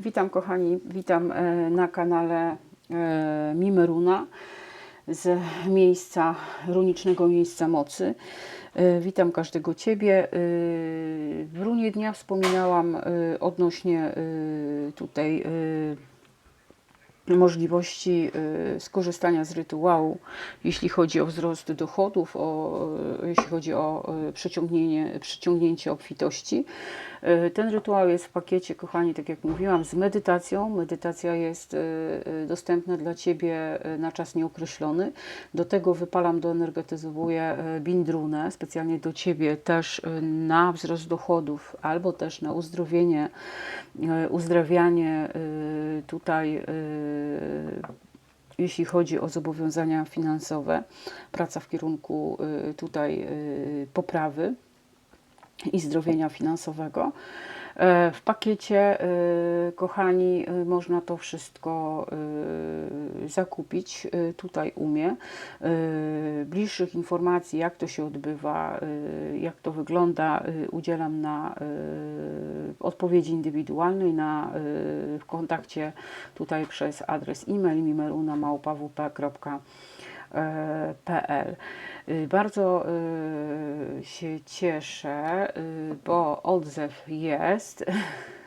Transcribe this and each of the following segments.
Witam kochani, witam e, na kanale e, Mimeruna z miejsca, runicznego miejsca mocy. E, Witam każdego Ciebie. W runie dnia wspominałam odnośnie tutaj możliwości skorzystania z rytuału, jeśli chodzi o wzrost dochodów, o, jeśli chodzi o przyciągnięcie obfitości. Y, Ten rytuał jest w pakiecie, kochani, tak jak mówiłam, z medytacją. Medytacja jest y, y, dostępna dla Ciebie na czas nieokreślony. Do tego wypalam, doenergetyzowuję bindrunę, specjalnie do Ciebie też na wzrost dochodów albo też na uzdrowienie, uzdrawianie tutaj jeśli chodzi o zobowiązania finansowe, praca w kierunku tutaj poprawy i zdrowienia finansowego. E, W pakiecie, y, kochani, y, można to wszystko zakupić tutaj u mnie. Y, Bliższych informacji, jak to się odbywa, jak to wygląda, udzielam na odpowiedzi indywidualnej na, w kontakcie tutaj przez adres e-mail mimeruna.małpawp.pl. Y, Bardzo y, się cieszę, y, bo odzew jest.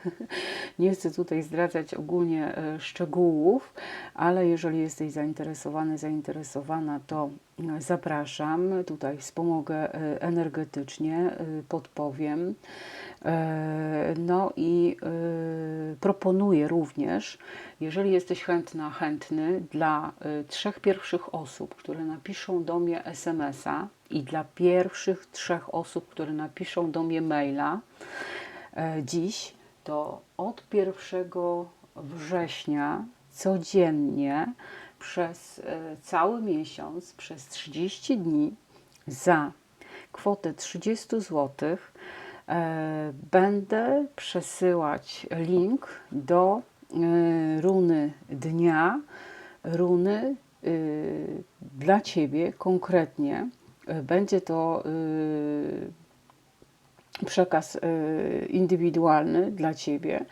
Nie chcę tutaj zdradzać ogólnie szczegółów, ale jeżeli jesteś zainteresowany, zainteresowana, to zapraszam. Tutaj wspomogę energetycznie, podpowiem. E, No i y, proponuję również, jeżeli jesteś chętna, chętny, dla y, trzech pierwszych osób, które napiszą do mnie SMS-a i dla pierwszych trzech osób, które napiszą do mnie maila e, dziś, to od 1 września codziennie przez e, cały miesiąc, przez 30 dni za kwotę 30 zł e, będę przesyłać link do e, runy dnia, runy y, dla Ciebie konkretnie. E, Będzie to przekaz indywidualny dla Ciebie.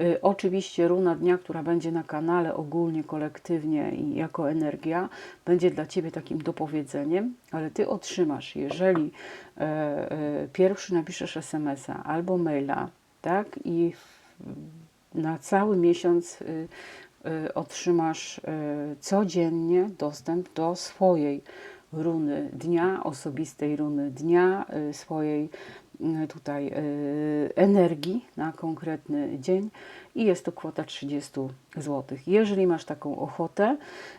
Y, Oczywiście runa dnia, która będzie na kanale ogólnie, kolektywnie i jako energia, będzie dla Ciebie takim dopowiedzeniem, ale Ty otrzymasz, jeżeli e, e, pierwszy napiszesz SMS-a albo maila, tak, i na cały miesiąc y, y, otrzymasz y, codziennie dostęp do swojej runy dnia, osobistej runy dnia, swojej tutaj y, energii na konkretny dzień i jest to kwota 30 zł. Jeżeli masz taką ochotę,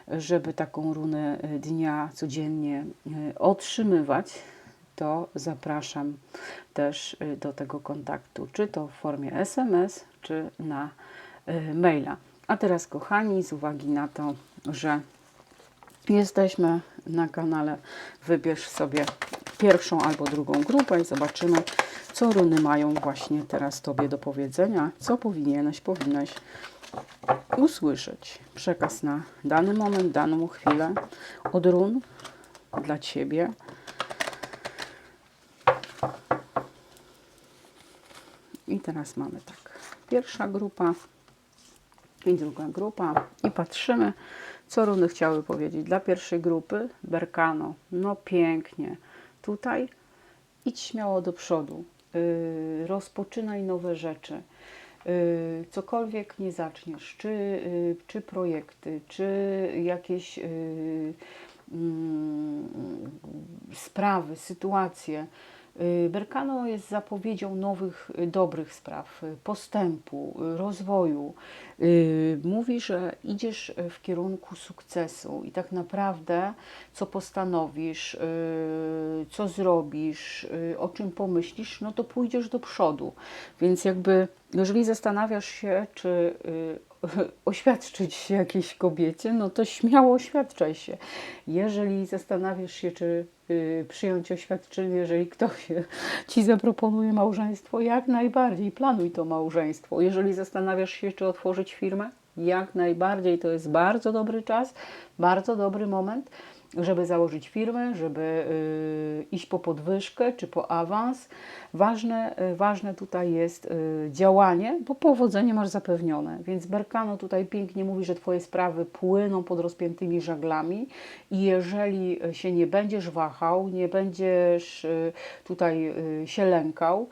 żeby taką runę y, dnia codziennie y, otrzymywać, to zapraszam też y, do tego kontaktu, czy to w formie SMS, czy na y, maila. A teraz, kochani, z uwagi na to, że jesteśmy na kanale, wybierz sobie pierwszą albo drugą grupę i zobaczymy, co runy mają właśnie teraz Tobie do powiedzenia, co powinieneś, powinnaś usłyszeć. Przekaz na dany moment, daną chwilę od run dla Ciebie. I teraz mamy tak. Pierwsza grupa i druga grupa. I patrzymy, co runy chciały powiedzieć. Dla pierwszej grupy Berkano. No pięknie. Tutaj idź śmiało do przodu. Yy, rozpoczynaj nowe rzeczy. Yy, cokolwiek nie zaczniesz, czy, yy, czy projekty, czy jakieś mm, sprawy, sytuacje. Y, Berkano jest zapowiedzią nowych, y, dobrych spraw, y, postępu, rozwoju. Mówi, że idziesz w kierunku sukcesu i tak naprawdę, co postanowisz, co zrobisz, o czym pomyślisz, no to pójdziesz do przodu. Więc jakby, jeżeli zastanawiasz się, czy oświadczyć się jakiejś kobiecie, no to śmiało oświadczaj się. Jeżeli zastanawiasz się, czy y, przyjąć oświadczenie, jeżeli ktoś ci zaproponuje małżeństwo, jak najbardziej planuj to małżeństwo. Jeżeli zastanawiasz się, czy otworzyć firmę, jak najbardziej to jest bardzo dobry czas, bardzo dobry moment. Żeby założyć firmę, żeby y, iść po podwyżkę czy po awans. Ważne, y, ważne tutaj jest y, działanie, bo powodzenie masz zapewnione. Więc Berkano tutaj pięknie mówi, że Twoje sprawy płyną pod rozpiętymi żaglami i jeżeli się nie będziesz wahał, nie będziesz tutaj się lękał,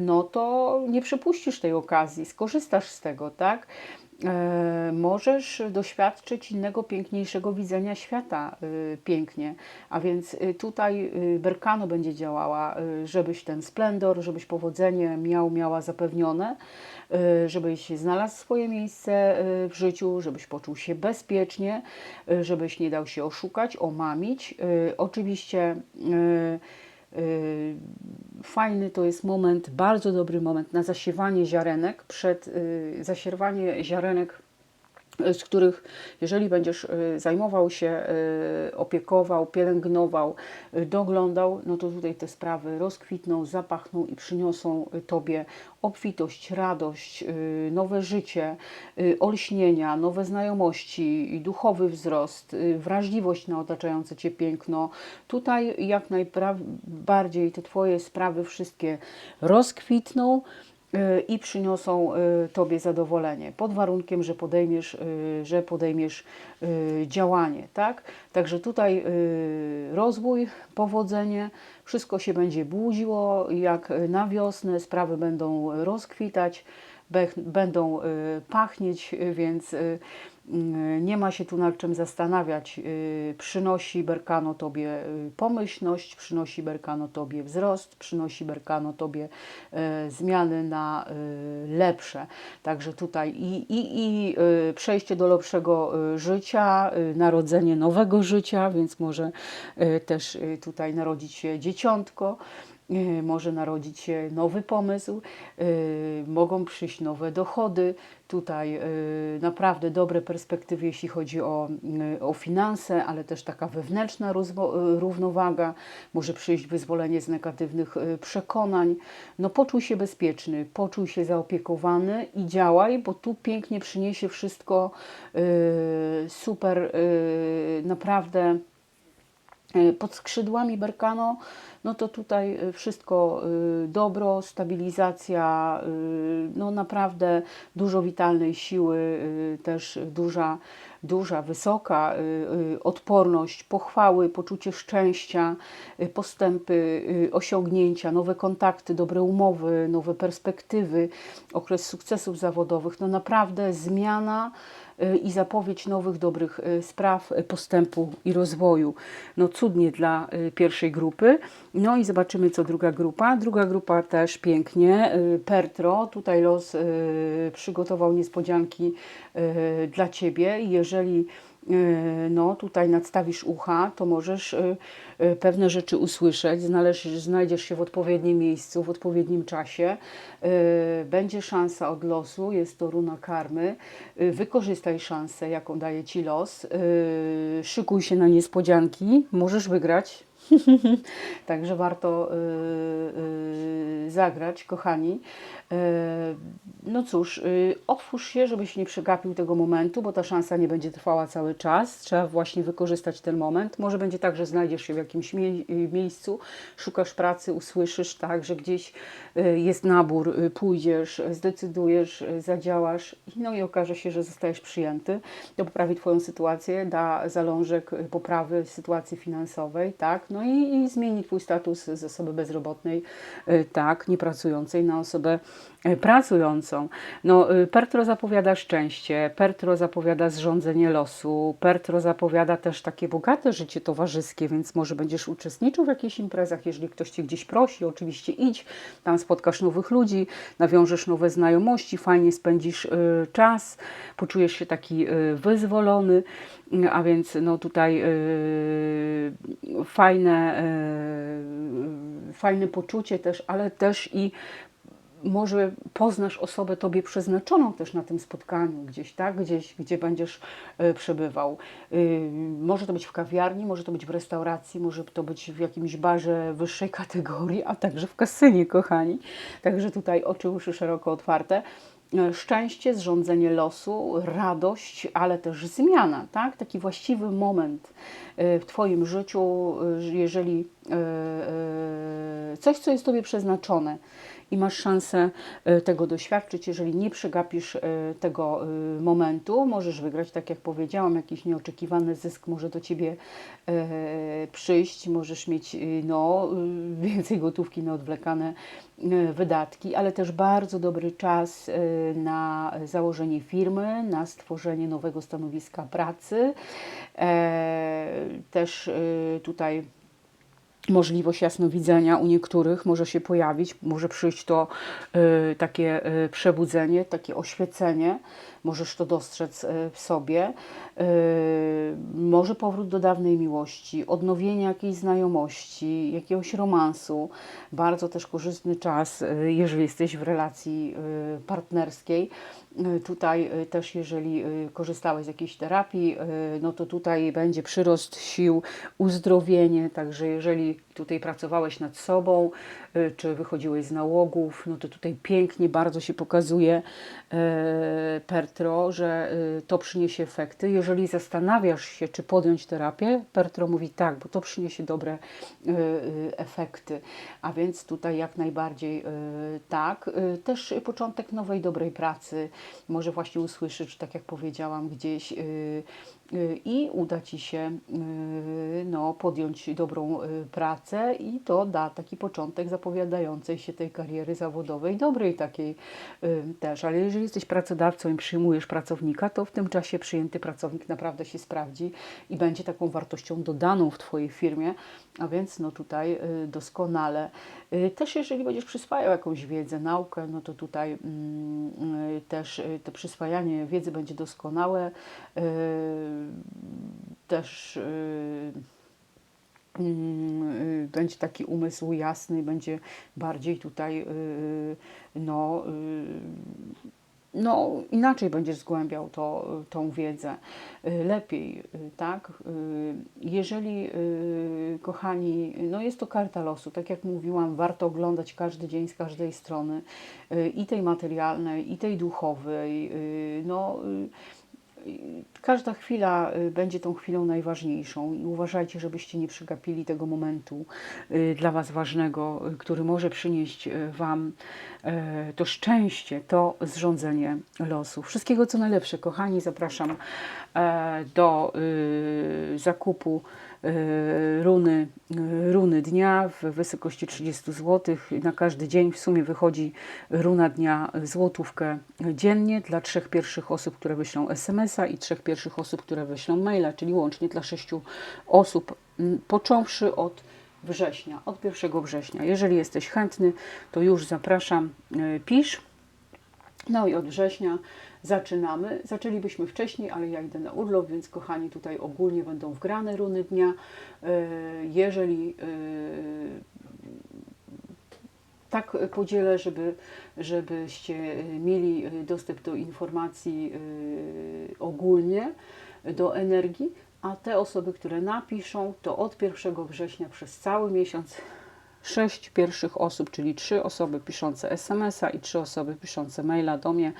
no to nie przepuścisz tej okazji, skorzystasz z tego, tak? E, możesz doświadczyć innego, piękniejszego widzenia świata y, pięknie. A więc y, tutaj Berkano będzie działała, żebyś ten splendor, żebyś powodzenie miał, miała zapewnione, żebyś znalazł swoje miejsce w życiu, żebyś poczuł się bezpiecznie, żebyś nie dał się oszukać, omamić. Oczywiście fajny to jest moment, bardzo dobry moment na zasiewanie ziarenek, przed y, zasiewanie ziarenek y, z których, jeżeli będziesz y, zajmował się, y, opiekował, pielęgnował, y, doglądał, no to tutaj te sprawy rozkwitną, zapachną i przyniosą Tobie obfitość, radość, nowe życie, olśnienia, nowe znajomości, duchowy wzrost, wrażliwość na otaczające Cię piękno. Tutaj jak najbardziej te Twoje sprawy wszystkie rozkwitną i przyniosą y, Tobie zadowolenie, pod warunkiem, że podejmiesz, y, że podejmiesz y, działanie, tak? Także tutaj y, rozwój, powodzenie, wszystko się będzie budziło, jak na wiosnę, sprawy będą rozkwitać, będą y, pachnieć, y, więc y, y, nie ma się tu nad czym zastanawiać. Y, Przynosi Berkano Tobie y, pomyślność, przynosi Berkano Tobie wzrost, przynosi Berkano Tobie y, zmiany na y, lepsze. Także tutaj i, i, i y, przejście do lepszego y, życia, y, narodzenie nowego życia, więc może y, też y, tutaj narodzić się dzieciątko. Y, Może narodzić się nowy pomysł, y, mogą przyjść nowe dochody. Tutaj y, naprawdę dobre perspektywy, jeśli chodzi o, o finanse, ale też taka wewnętrzna równowaga. Może przyjść wyzwolenie z negatywnych przekonań. No, poczuj się bezpieczny, poczuj się zaopiekowany i działaj, bo tu pięknie przyniesie wszystko super, naprawdę pod skrzydłami Berkano, no to tutaj y, wszystko y, dobro, stabilizacja, y, no naprawdę dużo witalnej siły, y, też duża, duża, wysoka y, y, odporność, pochwały, poczucie szczęścia, y, postępy, y, osiągnięcia, nowe kontakty, dobre umowy, nowe perspektywy, okres sukcesów zawodowych, no naprawdę zmiana y, i zapowiedź nowych dobrych y, spraw, y, postępu i rozwoju. No cudnie dla y, pierwszej grupy. No i zobaczymy, co druga grupa. Druga grupa też pięknie. Y, Pertro, tutaj los y, przygotował niespodzianki y, dla Ciebie. Jeżeli y, no, tutaj nadstawisz ucha, to możesz y, y, pewne rzeczy usłyszeć, znajdziesz się w odpowiednim miejscu, w odpowiednim czasie. Y, Będzie szansa od losu, jest to runa karmy. Y, Wykorzystaj szansę, jaką daje Ci los. Y, Szykuj się na niespodzianki, możesz wygrać. Także warto y, y, zagrać, kochani. Y, no cóż, y, otwórz się, żebyś nie przegapił tego momentu, bo ta szansa nie będzie trwała cały czas. Trzeba właśnie wykorzystać ten moment. Może będzie tak, że znajdziesz się w jakimś mie- y, miejscu, szukasz pracy, usłyszysz tak, że gdzieś y, jest nabór, y, pójdziesz, zdecydujesz, y, zadziałasz, no i okaże się, że zostajesz przyjęty. To poprawi Twoją sytuację, da zalążek y, poprawy sytuacji finansowej, tak? No i, i zmieni Twój status z osoby bezrobotnej, y, tak, niepracującej na osobę pracującą. No, y, Pertro zapowiada szczęście, Pertro zapowiada zrządzenie losu, Pertro zapowiada też takie bogate życie towarzyskie, więc może będziesz uczestniczył w jakichś imprezach, jeżeli ktoś Cię gdzieś prosi, oczywiście idź, tam spotkasz nowych ludzi, nawiążesz nowe znajomości, fajnie spędzisz y, czas, poczujesz się taki y, wyzwolony, a więc no tutaj fajne, fajne poczucie też, ale też i może poznasz osobę Tobie przeznaczoną też na tym spotkaniu gdzieś, tak? Gdzieś, gdzie będziesz e, przebywał. Y, Może to być w kawiarni, może to być w restauracji, może to być w jakimś barze wyższej kategorii, a także w kasynie, kochani. Także tutaj oczy, uszy szeroko otwarte. e, szczęście, zrządzenie losu, radość, ale też zmiana, tak? Taki właściwy moment e, w Twoim życiu, jeżeli coś, co jest Tobie przeznaczone i masz szansę e, tego doświadczyć, jeżeli nie przegapisz e, tego e, momentu, możesz wygrać, tak jak powiedziałam, jakiś nieoczekiwany zysk może do Ciebie przyjść, możesz mieć no, więcej gotówki na odwlekane wydatki, ale też bardzo dobry czas na założenie firmy, na stworzenie nowego stanowiska pracy. Też tutaj możliwość jasnowidzenia u niektórych może się pojawić, może przyjść to y, takie y, przebudzenie, takie oświecenie, możesz to dostrzec y, w sobie, y, może powrót do dawnej miłości, odnowienie jakiejś znajomości, jakiegoś romansu, bardzo też korzystny czas, y, jeżeli jesteś w relacji y, partnerskiej. Y, Tutaj y, też, jeżeli y, korzystałeś z jakiejś terapii, no to tutaj będzie przyrost sił, uzdrowienie. Także, jeżeli tutaj pracowałeś nad sobą, czy wychodziłeś z nałogów, no to tutaj pięknie bardzo się pokazuje Pertro, że to przyniesie efekty. Jeżeli zastanawiasz się, czy podjąć terapię, Pertro mówi tak, bo to przyniesie dobre efekty. A więc tutaj jak najbardziej tak. Też początek nowej, dobrej pracy. Może właśnie usłyszysz, tak jak powiedziałam, gdzieś y, y, i uda Ci się y, no, podjąć dobrą pracę i to da taki początek zapowiadającej się tej kariery zawodowej, dobrej takiej też. Ale jeżeli jesteś pracodawcą i przyjmujesz pracownika, to w tym czasie przyjęty pracownik naprawdę się sprawdzi i będzie taką wartością dodaną w Twojej firmie, a więc no tutaj y, doskonale. Y, Też jeżeli będziesz przyswajał jakąś wiedzę, naukę, no to tutaj mm, y, też to przyswajanie wiedzy będzie doskonałe. Też mm, będzie taki umysł jasny, będzie bardziej tutaj no, no, inaczej będziesz zgłębiał to, tą wiedzę, y, lepiej, y, tak? Y, Jeżeli, kochani, no jest to karta losu, tak jak mówiłam, warto oglądać każdy dzień z każdej strony, i tej materialnej, i tej duchowej, no, każda chwila y, będzie tą chwilą najważniejszą i uważajcie, żebyście nie przegapili tego momentu y, dla Was ważnego, y, który może przynieść Wam to szczęście, to zrządzenie losu. Wszystkiego co najlepsze, kochani, zapraszam e, do zakupu runy, runy dnia w wysokości 30 zł. Na każdy dzień w sumie wychodzi runa dnia złotówkę dziennie dla trzech pierwszych osób, które wyślą SMS-a i trzech pierwszych osób, które wyślą maila, czyli łącznie dla sześciu osób, począwszy od września, od 1 września. Jeżeli jesteś chętny, to już zapraszam, y, pisz. No i od września zaczynamy. Zaczęlibyśmy wcześniej, ale ja idę na urlop, więc kochani, tutaj ogólnie będą wgrane runy dnia. Y, Jeżeli y, tak podzielę, żeby, żebyście mieli dostęp do informacji y, ogólnie, do energii, a te osoby, które napiszą, to od 1 września przez cały miesiąc sześć pierwszych osób, czyli trzy osoby piszące SMS-a i trzy osoby piszące maila do mnie,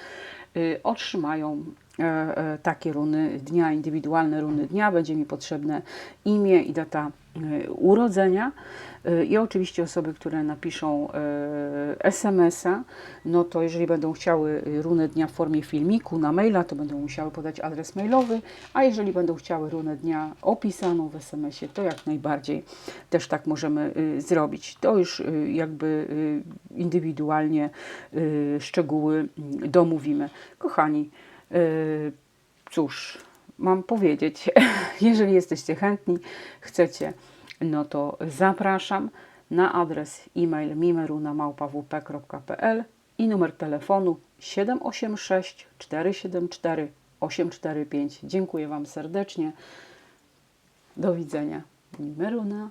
otrzymają e, e, takie runy dnia, indywidualne runy dnia. Będzie mi potrzebne imię i data y, urodzenia. Y, I oczywiście osoby, które napiszą y, SMS-a, no to jeżeli będą chciały y, runę dnia w formie filmiku na maila, to będą musiały podać adres mailowy, a jeżeli będą chciały runę dnia opisaną w SMS-ie, to jak najbardziej też tak możemy y, zrobić. To już y, jakby y, indywidualnie y, szczegóły y, domówimy. Kochani, y, cóż, mam powiedzieć, jeżeli jesteście chętni, chcecie, no to zapraszam na adres e-mail mimeruna.małpawp.pl i numer telefonu 786 474 845. Dziękuję Wam serdecznie. Do widzenia. Mimeruna.